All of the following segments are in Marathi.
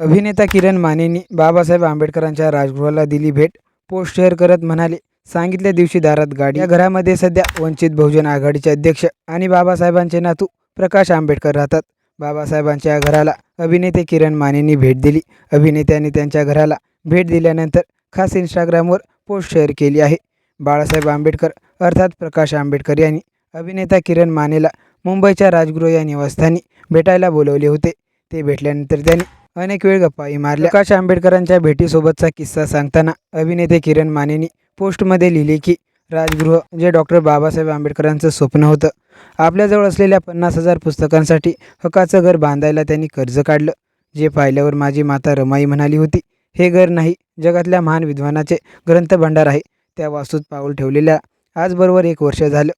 अभिनेता किरण मानेनी बाबासाहेब आंबेडकरांच्या राजगृहाला दिली भेट. पोस्ट शेअर करत म्हणाले सांगितल्या दिवशी दारात गाडी. या घरामध्ये सध्या वंचित बहुजन आघाडीचे अध्यक्ष आणि बाबासाहेबांचे नातू प्रकाश आंबेडकर राहतात. बाबासाहेबांच्या घराला अभिनेते किरण मानेनी भेट दिली. अभिनेत्यांनी त्यांच्या घराला भेट दिल्यानंतर खास इंस्टाग्रामवर पोस्ट शेअर केली आहे. बाळासाहेब आंबेडकर अर्थात प्रकाश आंबेडकर यांनी अभिनेता किरण मानेला मुंबईच्या राजगृह या निवासस्थानी भेटायला बोलवले होते. ते भेटल्यानंतर त्यांनी अनेक वेळ गप्पाही मारल्या. प्रकाश आंबेडकरांच्या भेटीसोबतचा किस्सा सांगताना अभिनेते किरण मानेनी पोस्टमध्ये लिहिले की राजगृह म्हणजे जे डॉक्टर बाबासाहेब आंबेडकरांचं स्वप्न होतं. आपल्याजवळ असलेल्या पन्नास हजार पुस्तकांसाठी हक्काचं घर बांधायला त्यांनी कर्ज काढलं. जे पाहिल्यावर माझी माता रमाई म्हणाली होती हे घर नाही जगातल्या महान विद्वानाचे ग्रंथभांडार आहे त्या वास्तूत पाऊल ठेवलेल्या आजबरोबर एक वर्ष झालं.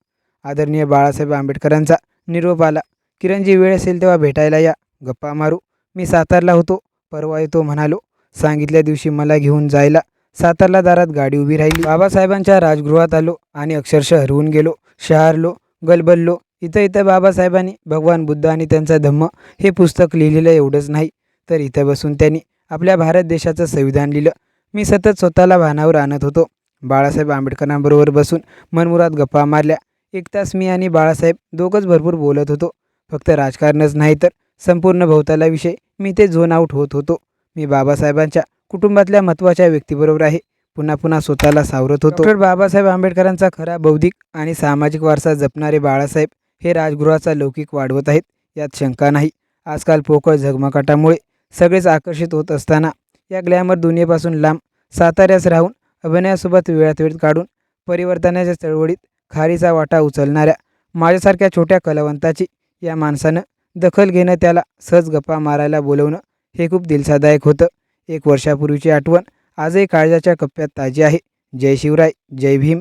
आदरणीय बाळासाहेब आंबेडकरांचा निरोप आला. किरणजी वेळ असेल तेव्हा भेटायला या. गप्पा मारू. मी सातारला होतो. परवा येतो म्हणालो. सांगितल्या दिवशी मला घेऊन जायला. सातारला दारात गाडी उभी राहिली. बाबासाहेबांच्या राजगृहात आलो आणि अक्षरशः हरवून गेलो. शहारलो गलबललो. इथं इथं बाबासाहेबांनी भगवान बुद्ध आणि त्यांचा धम्म हे पुस्तक लिहिलेलं एवढंच नाही. तर इथं बसून त्यांनी आपल्या भारत देशाचं संविधान लिहिलं. मी सतत स्वतःला भानावर आणत होतो. बाळासाहेब आंबेडकरांबरोबर बसून मनमुरात गप्पा मारल्या. एक तास मी आणि बाळासाहेब दोघंच भरपूर बोलत होतो. फक्त राजकारणच नाही तर संपूर्ण भोवतालाविषयी मी ते झोन आऊट होत होतो. मी बाबासाहेबांच्या कुटुंबातल्या महत्त्वाच्या व्यक्तीबरोबर आहे. पुन्हा पुन्हा स्वतःला सावरत होतो. डॉक्टर बाबासाहेब आंबेडकरांचा खरा बौद्धिक आणि सामाजिक वारसा जपणारे बाळासाहेब हे राजगृहाचा लौकिक वाढवत आहेत. यात शंका नाही. आजकाल पोकळ झगमगाटामुळे सगळेच आकर्षित होत असताना या ग्लॅमर दुनियेपासून लांब साताऱ्यास राहून अभिनयासोबत वेळात वेळ काढून परिवर्तनाच्या चळवळीत खारीचा वाटा उचलणाऱ्या माझ्यासारख्या छोट्या कलावंताची या माणसानं दखल घेणं त्याला सहज गप्पा मारायला बोलवणं हे खूप दिलसादायक होतं. एक वर्षापूर्वीची आठवण आजही काळजाच्या कप्प्यात ताजी आहे. जय शिवराय जय भीम.